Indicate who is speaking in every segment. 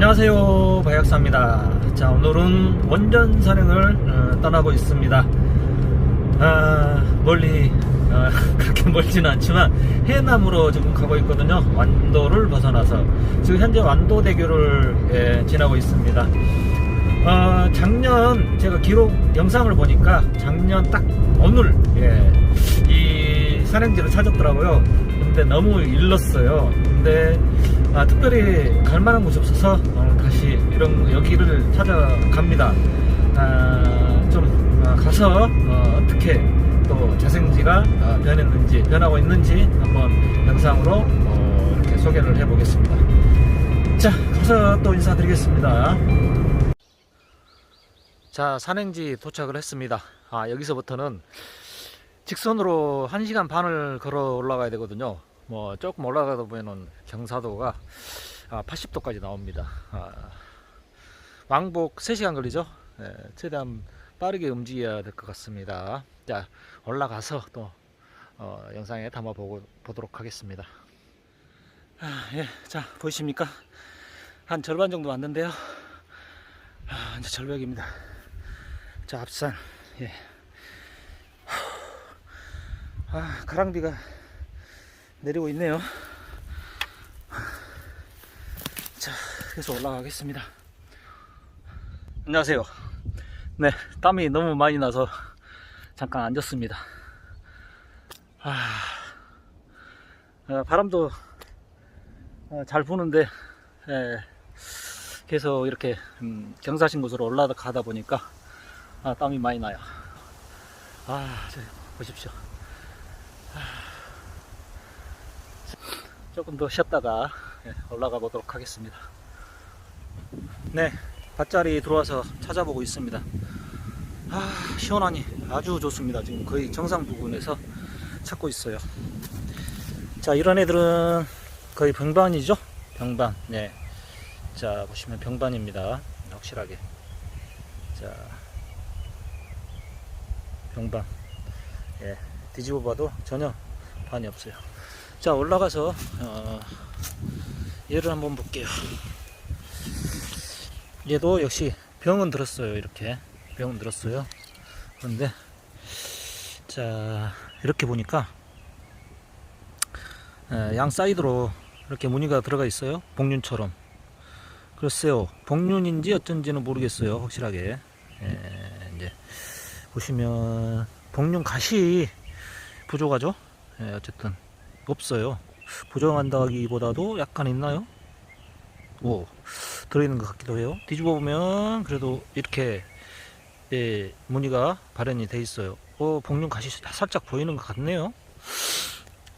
Speaker 1: 안녕하세요 바약사입니다. 자 오늘은 원전 산행을 어, 떠나고 있습니다. 아, 멀리 어, 그렇게 멀지는 않지만 해남으로 지금 가고 있거든요. 완도를 벗어나서. 지금 현재 완도대교를 예, 지나고 있습니다. 어, 작년 제가 기록 영상을 보니까 작년 딱 오늘 예, 이 산행지를 찾았더라고요. 근데 너무 일렀어요 근데 아, 특별히 갈 만한 곳이 없어서 어, 다시 이런 여기를 찾아갑니다. 아, 좀 아, 가서 어, 떻게또 자생지가 아, 변했는지 변하고 있는지 한번 영상으로 어, 이렇게 소개를 해보겠습니다. 자, 가서 또 인사드리겠습니다. 자, 산행지 도착을 했습니다. 아, 여기서부터는 직선으로 1시간 반을 걸어 올라가야 되거든요. 뭐 조금 올라가다 보면은 경사도가 아, 80도까지 나옵니다. 아, 왕복 3시간 걸리죠. 예, 최대한 빠르게 움직여야 될 것 같습니다. 자 올라가서 또 어, 영상에 담아 보도록 하겠습니다. 아, 예, 자 보이십니까? 한 절반 정도 왔는데요. 아, 이제 절벽입니다. 자 앞산 예. 아 가랑비가 내리고 있네요. 자, 그래서 올라가겠습니다. 안녕하세요. 네, 땀이 너무 많이 나서 잠깐 앉았습니다. 아, 어, 바람도 어, 잘 부는데 예, 계속 이렇게 음, 경사진 곳으로 올라가다 보니까 아, 땀이 많이 나요. 아, 저, 보십시오. 조금 더 쉬었다가 예, 올라가 보도록 하겠습니다. 네, 밭자리 들어와서 찾아보고 있습니다. 아, 시원하니 아주 좋습니다. 지금 거의 정상 부근에서 찾고 있어요. 자, 이런 애들은 거의 병반이죠? 병반. 네. 자, 보시면 병반입니다. 확실하게. 자, 병반. 예, 뒤집어 봐도 전혀 반이 없어요. 자 올라가서 어, 얘를 한번 볼게요. 얘도 역시 병은 들었어요 이렇게. 병은 들었어요. 그런데 자 이렇게 보니까 에, 양 사이드로 이렇게 무늬가 들어가 있어요. 복륜처럼. 글쎄요 복륜인지 어쩐지는 모르겠어요 확실하게. 에, 이제 보시면 복륜 가시 부족하죠? 예, 어쨌든 없어요. 부정한다기보다도 약간 있나요? 오, 들어있는 것 같기도 해요. 뒤집어 보면 그래도 이렇게 예, 무늬가 발현이 돼 있어요. 어, 복륜 가시 살짝 보이는 것 같네요.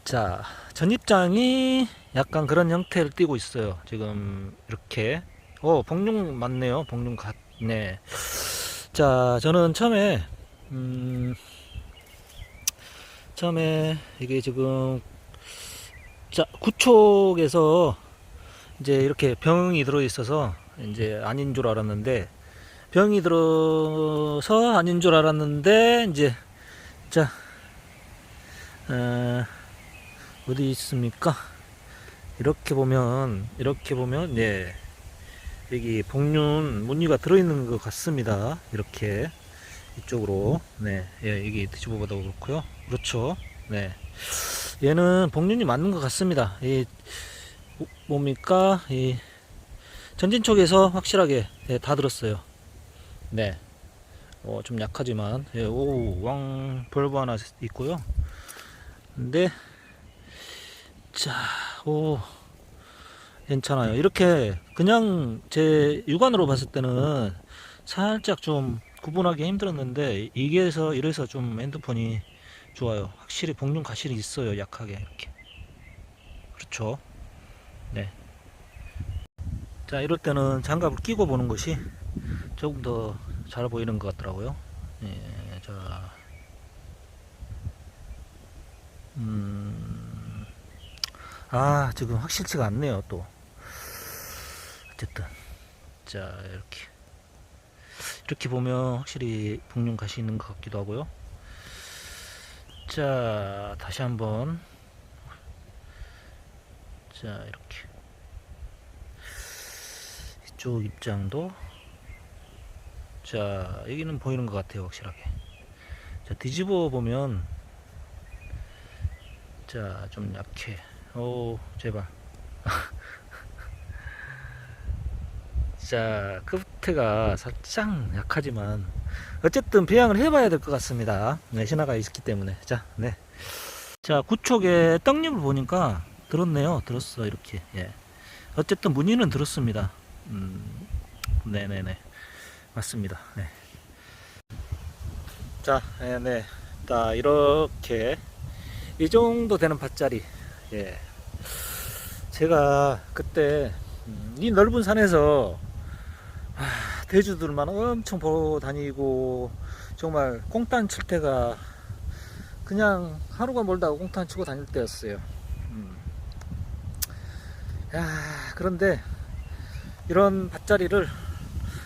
Speaker 1: 자, 전입장이 약간 그런 형태를 띠고 있어요. 지금 이렇게. 어, 복륜 맞네요. 복륜 같네. 자, 저는 처음에 음, 처음에 이게 지금 자, 구촉에서 이제 이렇게 병이 들어 있어서 이제 아닌 줄 알았는데 병이 들어서 아닌 줄 알았는데 이제 자 어, 어디 있습니까? 이렇게 보면 이렇게 보면 예 여기 복륜 무늬가 들어 있는 것 같습니다. 이렇게 이쪽으로 네 예, 여기 뒤집어 봐도 그렇고요. 그렇죠. 네. 얘는 복륜이 맞는 것 같습니다. 이 뭐- 뭡니까? 이 전진 쪽에서 확실하게 예, 다 들었어요. 네. 어, 좀 약하지만 예, 오, 왕 벌브 하나 있고요. 근데 자, 오 괜찮아요. 이렇게 그냥 제 육안으로 봤을 때는 살짝 좀 구분하기 힘들었는데 이게서 이래서 좀 핸드폰이 좋아요. 확실히 복륜 가실이 있어요. 약하게 이렇게. 그렇죠. 네. 자, 이럴 때는 장갑을 끼고 보는 것이 조금 더 잘 보이는 것 같더라고요. 예, 자. 음. 아, 지금 확실치가 않네요, 또. 어쨌든. 자, 이렇게. 이렇게 보면 확실히 복륜 가시 있는 것 같기도 하고요. 자, 다시 한번. 자, 이렇게. 이쪽 입장도. 자 여기는 보이는 것 같아요 확실하게. 자 뒤집어 보면. 자 좀 약해. 오 제발. 자 끝에가 살짝 약하지만 어쨌든 배양을 해봐야 될 것 같습니다. 네 신화가 있기 때문에. 자 네. 자 구촉에 떡잎을 보니까 들었네요. 들었어 이렇게. 예. 어쨌든 무늬는 들었습니다. 음 네네네. 맞습니다. 네. 자, 네, 네. 자, 이렇게. 이 정도 되는 밭자리. 예. 제가 그때 음, 이 넓은 산에서 아, 대주들만 엄청 보러 다니고 정말 꽁딴 칠 때가 그냥 하루가 멀다고 꽁딴 치고 다닐 때였어요. 음. 야, 그런데 이런 밭자리를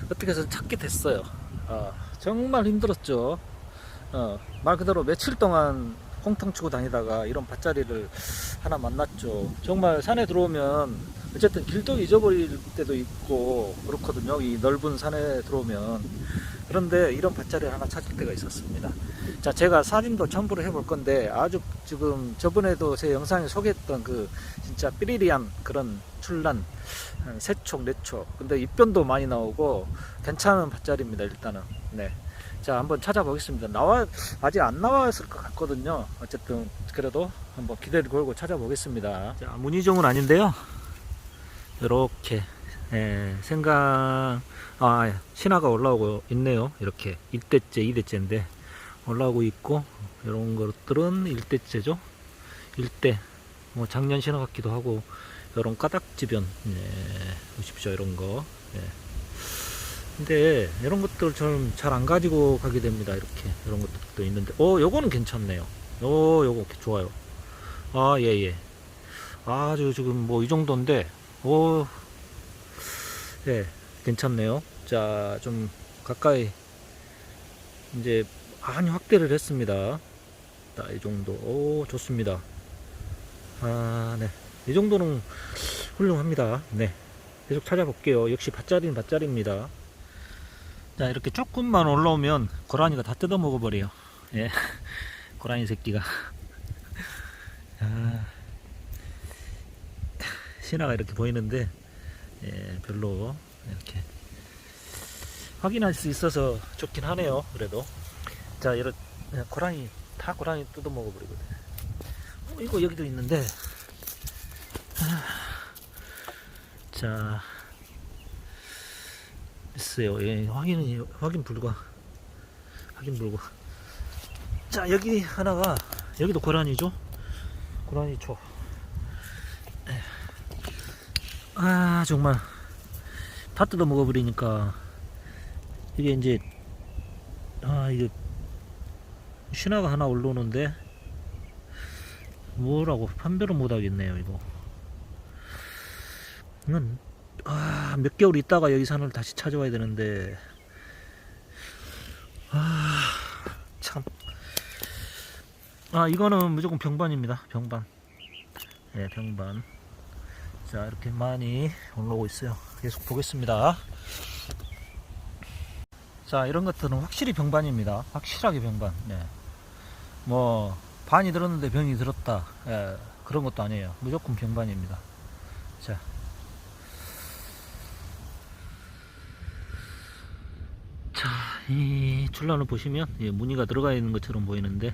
Speaker 1: 어떻게 해서 찾게 됐어요. 아, 정말 힘들었죠. 어, 말 그대로 며칠 동안 콩탕 치고 다니다가 이런 밭자리를 하나 만났죠. 정말 산에 들어오면 어쨌든 길도 잊어버릴 때도 있고 그렇거든요. 이 넓은 산에 들어오면. 그런데 이런 밭자리를 하나 찾을 때가 있었습니다. 자, 제가 사진도 첨부를 해볼 건데 아주 지금 저번에도 제 영상에 소개했던 그 진짜 삐리리한 그런 출란 한세 촉, 네 촉. 근데 입변도 많이 나오고 괜찮은 밭자리입니다. 일단은. 네. 자, 한번 찾아보겠습니다. 나와 아직 안 나왔을 것 같거든요. 어쨌든 그래도 한번 기대를 걸고 찾아보겠습니다. 자, 문희종은 아닌데요. 이렇게 예, 생강 아 신화가 올라오고 있네요. 이렇게 1대째, 2대째인데 올라오고 있고 이런 것들은 1대째죠. 1대 뭐 작년 신화 같기도 하고 이런 까닥지변 예, 보십시오 이런 거. 예. 근데 이런 것들 좀 잘 안 가지고 가게 됩니다. 이렇게 이런 것들도 있는데, 어, 요거는 괜찮네요. 오, 요거 좋아요. 아, 예, 예. 아주 지금 뭐 이 정도인데, 오, 예, 괜찮네요. 자, 좀 가까이 이제 많이 확대를 했습니다. 자, 이 정도. 오, 좋습니다. 아, 네. 이 정도는 훌륭합니다. 네. 계속 찾아볼게요. 역시 밭자리는 밭자리입니다. 자 이렇게 조금만 올라오면 고라니가 다 뜯어 먹어버려요 예 고라니 새끼가 아, 신화가 이렇게 보이는데 예, 별로 이렇게 확인할 수 있어서 좋긴 하네요 그래도 자 이런 예, 고라니 다 고라니 뜯어 먹어버리거든 어, 이거 여기도 있는데 아, 자 있어요. 예, 확인은 확인 불가. 확인 불가. 자 여기 하나가 여기도 고라니죠. 고라니 초. 예. 아 정말 다 뜯어 먹어버리니까 이게 이제 아 이게 신화가 하나 올라오는데 뭐라고 판별을 못 하겠네요 이거. 이건 아, 몇 개월 있다가 여기 산을 다시 찾아와야 되는데, 아, 참. 아, 이거는 무조건 병반입니다. 병반. 예, 병반. 자, 이렇게 많이 올라오고 있어요. 계속 보겠습니다. 자, 이런 것들은 확실히 병반입니다. 확실하게 병반. 네. 뭐, 반이 들었는데 병이 들었다. 예, 그런 것도 아니에요. 무조건 병반입니다. 자. 자, 이 줄란을 보시면 예, 무늬가 들어가 있는 것처럼 보이는데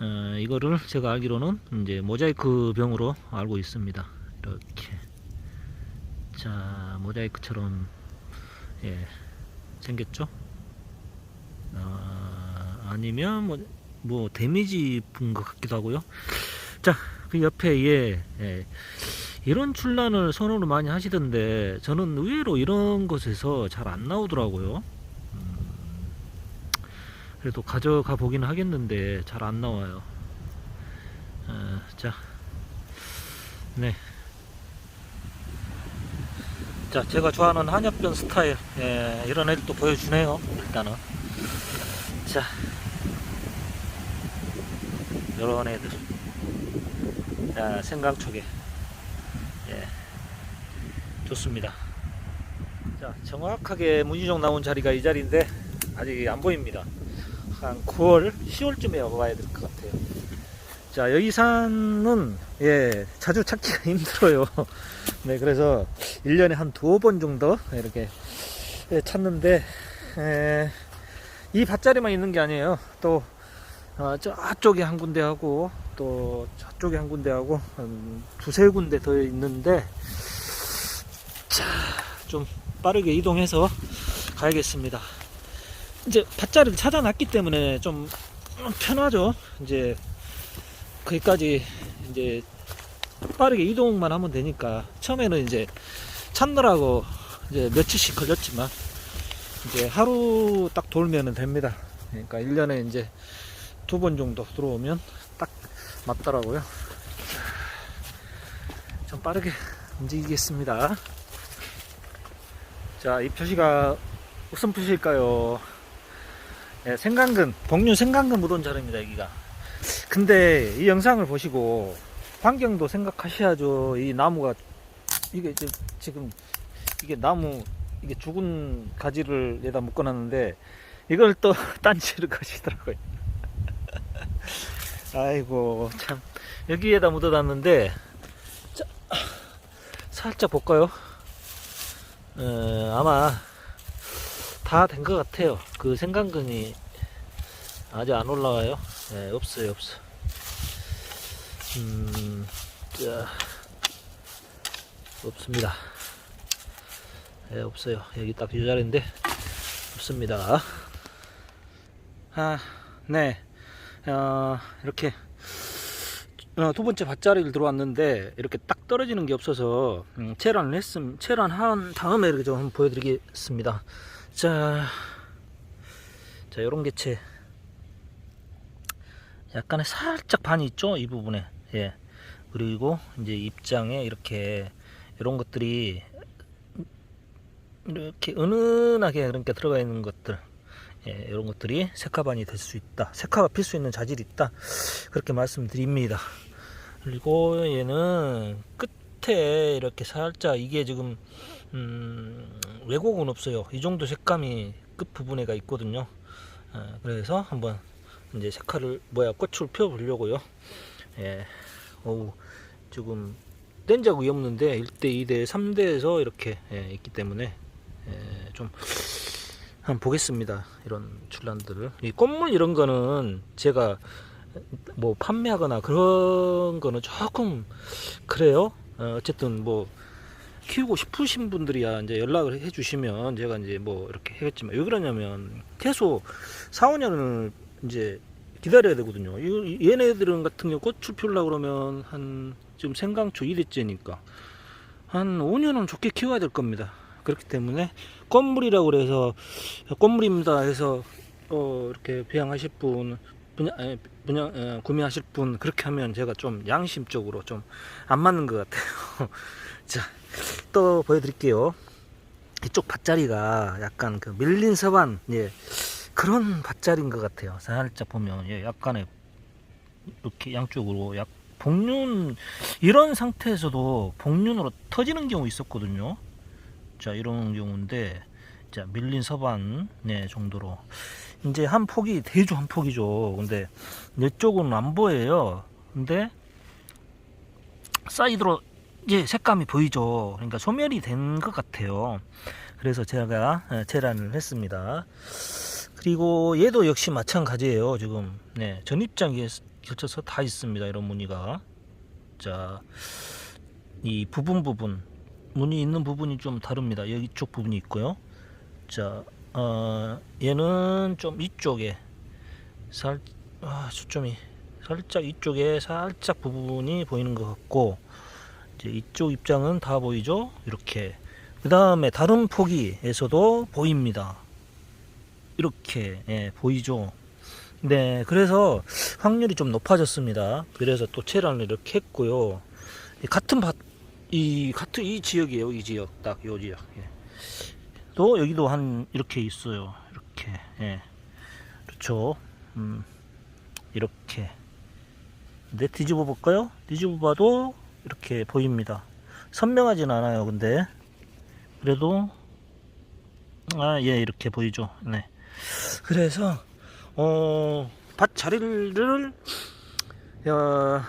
Speaker 1: 어, 이거를 제가 알기로는 이제 모자이크 병으로 알고 있습니다. 이렇게 자 모자이크처럼 예, 생겼죠? 어, 아니면 뭐, 뭐 데미지 본 것 같기도 하고요. 자, 그 옆에 예, 예, 이런 출란을 선호를 많이 하시던데 저는 의외로 이런 곳에서 잘 안 나오더라고요. 그래도 가져가 보긴 하겠는데 잘 안 나와요. 어, 자, 네. 자, 제가 좋아하는 한엽변 스타일, 예, 이런 애들 또 보여주네요. 일단은. 자, 이런 애들. 자, 생강초계. 예, 좋습니다. 자, 정확하게 문희종 나온 자리가 이 자리인데 아직 안 보입니다. 한 9월, 10월쯤에 와봐야 될 것 같아요. 자, 여기 산은 예, 자주 찾기가 힘들어요. 네, 그래서 1년에 한 두 번 정도 이렇게 예, 찾는데 에, 이 밭자리만 있는 게 아니에요. 또 어, 저쪽에 한 군데 하고 또 저쪽에 한 군데 하고 한 두세 군데 더 있는데 자, 좀 빠르게 이동해서 가야겠습니다. 이제 밭자리를 찾아놨기 때문에 좀 편하죠. 이제 거기까지 이제 빠르게 이동만 하면 되니까 처음에는 이제 찾느라고 이제 며칠씩 걸렸지만 이제 하루 딱 돌면은 됩니다. 그러니까 1년에 이제 두 번 정도 들어오면 딱 맞더라고요. 좀 빠르게 움직이겠습니다. 자, 이 표시가 무슨 표시일까요? 예, 생강근, 복류 생강근 묻은 자리입니다, 여기가. 근데 이 영상을 보시고 환경도 생각하셔야죠. 이 나무가 이게 지- 지금 이게 나무 이게 죽은 가지를 여기다 묶어놨는데 이걸 또 딴지를 가시더라고요. 아이고 참 여기에다 묻어놨는데 자, 살짝 볼까요? 어, 아마 다 된 것 같아요. 그 생강근이 아직 안 올라와요. 네, 없어요, 없어. 음, 자, 없습니다. 네, 없어요. 여기 딱 이 자리인데 없습니다. 아, 네, 어, 이렇게 어, 두 번째 밭자리를 들어왔는데 이렇게 딱 떨어지는 게 없어서 음, 체란을 했음 체란한 다음에 이렇게 좀 보여드리겠습니다. 자, 자, 요런 개체 약간의 살짝 반이 있죠 이 부분에 예. 그리고 이제 입장에 이렇게 이런 것들이 이렇게 은은하게 그러니까 들어가 있는 것들 예, 이런 것들이 색화반이 될 수 있다. 색화가 필 수 있는 자질이 있다. 그렇게 말씀드립니다. 그리고 얘는 끝에 이렇게 살짝 이게 지금 음, 왜곡은 없어요. 이 정도 색감이 끝 부분에 가 있거든요. 어, 그래서 한번 이제 색깔을 뭐야 꽃을 펴 보려고요. 예. 어우 지금 뗀 적이 없는데 1대 2대 3대에서 이렇게 예, 있기 때문에 예, 좀 한번 보겠습니다. 이런 출란들을 이 꽃물 이런 거는 제가 뭐 판매하거나 그런 거는 조금 그래요. 어, 어쨌든 뭐 키우고 싶으신 분들이야 이제 연락을 해주시면 제가 이제 뭐 이렇게 하겠지만 왜 그러냐면 계속 4, 5년을 이제 기다려야 되거든요. 이- 얘네들은 같은 경우 꽃을 피우려고 그러면 한 지금 생강초 1회째니까 한 5년은 좋게 키워야 될 겁니다. 그렇기 때문에 꽃물이라고 그래서 꽃물입니다 해서 어 이렇게 배양하실 분 분양, 분양 에, 구매하실 분 그렇게 하면 제가 좀 양심적으로 좀 안 맞는 것 같아요. 자, 또 보여드릴게요. 이쪽 밭자리가 약간 그 밀린 서반, 예, 그런 밭자리인 것 같아요. 살짝 보면, 예, 약간의 이렇게 양쪽으로 약 복륜 이런 상태에서도 복륜으로 터지는 경우 있었거든요. 자, 이런 경우인데, 자, 밀린 서반, 네, 정도로. 이제 한 폭이 대주 한 폭이죠. 근데 이쪽은 안 보여요. 근데 사이드로 이제 색감이 보이죠. 그러니까 소멸이 된 것 같아요. 그래서 제가 예, 재란을 했습니다. 그리고 얘도 역시 마찬가지예요. 지금 네, 전입장에 걸쳐서 다 있습니다. 이런 무늬가. 자, 이 부분 부분 무늬 있는 부분이 좀 다릅니다. 여기 쪽 부분이 있고요. 자, 어, 얘는 좀 이쪽에 살, 아, 초점이 살짝 이쪽에 살짝 부분이 보이는 것 같고 이제 이쪽 입장은 다 보이죠 이렇게 그 다음에 다른 포기에서도 보입니다 이렇게 예, 보이죠 네 그래서 확률이 좀 높아졌습니다 그래서 또 체란을 이렇게 했고요 이 같은 밭, 이 같은 이 지역이에요 이 지역 딱요 지역 예. 또 여기도 한 이렇게 있어요 이렇게 예. 그렇죠 음, 이렇게 네, 뒤집어 볼까요? 뒤집어 봐도 이렇게 보입니다. 선명하진 않아요, 근데. 그래도 아, 예, 이렇게 보이죠. 네. 그래서 어, 밭 자리를 어,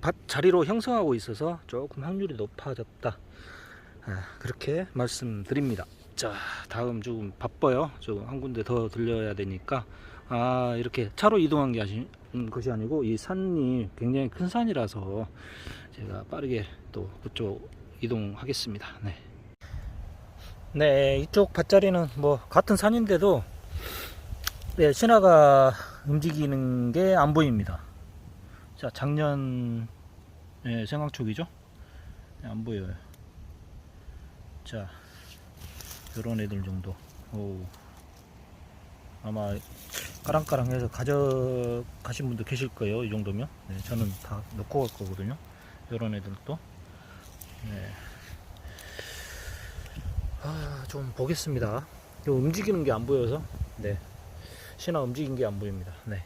Speaker 1: 밭 자리로 형성하고 있어서 조금 확률이 높아졌다. 아, 그렇게 말씀드립니다. 자, 다음 좀 바빠요. 좀한 군데 더 들려야 되니까. 아, 이렇게 차로 이동한 게 아시, 음, 것이 아니고 이 산이 굉장히 큰 산이라서 제가 빠르게 또 그쪽 이동하겠습니다. 네. 네, 이쪽 밭자리는 뭐 같은 산인데도 네, 신화가 움직이는 게 안 보입니다. 자, 작년 예, 생강촉이죠? 네, 안 보여요. 자, 요런 애들 정도. 오. 아마 까랑까랑해서 가져 가신 분도 계실 거예요. 이 정도면. 네, 저는 다 넣고 갈 거거든요. 요런 애들도. 네. 아, 좀 보겠습니다. 요 움직이는 게 안 보여서. 네. 신화 움직인 게 안 보입니다. 네.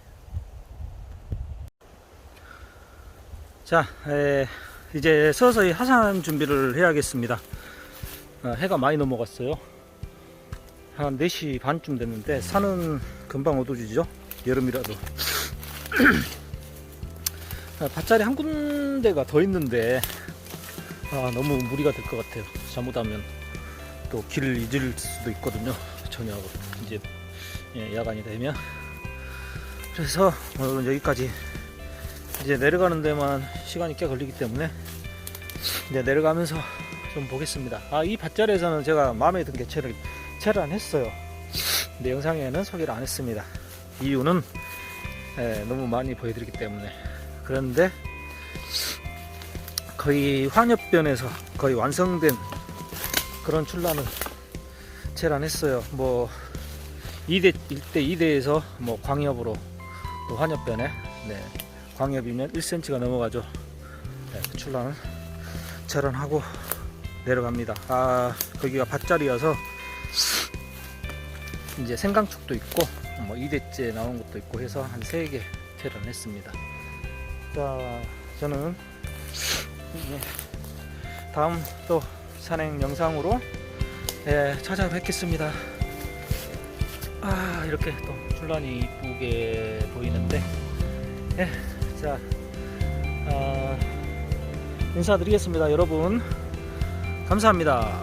Speaker 1: 자, 에, 이제 서서히 하산 준비를 해야겠습니다. 아, 해가 많이 넘어갔어요. 한 4시 반쯤 됐는데 산은 금방 어두워지죠. 여름이라도. 아, 밭자리 한 군데가 더 있는데 아, 너무 무리가 될 것 같아요. 잘못하면 또 길을 잊을 수도 있거든요. 저녁 이제 예, 야간이 되면 그래서 오늘은 여기까지 이제 내려가는 데만 시간이 꽤 걸리기 때문에 이제 내려가면서 좀 보겠습니다. 아, 이 밭자리에서는 제가 마음에 든 개체를 채를 안 했어요. 근데 영상에는 소개를 안 했습니다. 이유는 예, 너무 많이 보여드리기 때문에 그런데 거의 환엽변에서 거의 완성된 그런 출란을 채를 안 했어요. 뭐 2대 1대 2대에서 뭐 광엽으로 또 환엽변에 네, 광엽이면 1cm가 넘어가죠. 네, 그 출란을 채란하고 내려갑니다. 아 거기가 밭자리여서 이제 생강축도 있고 뭐 2대째 나온 것도 있고 해서 한 3개 채를 했습니다. 자 저는 네, 다음 또 산행 영상으로 예, 찾아뵙겠습니다. 아 이렇게 또 출란이 이쁘게 보이는데. 예, 자 아, 인사드리겠습니다 여러분. 감사합니다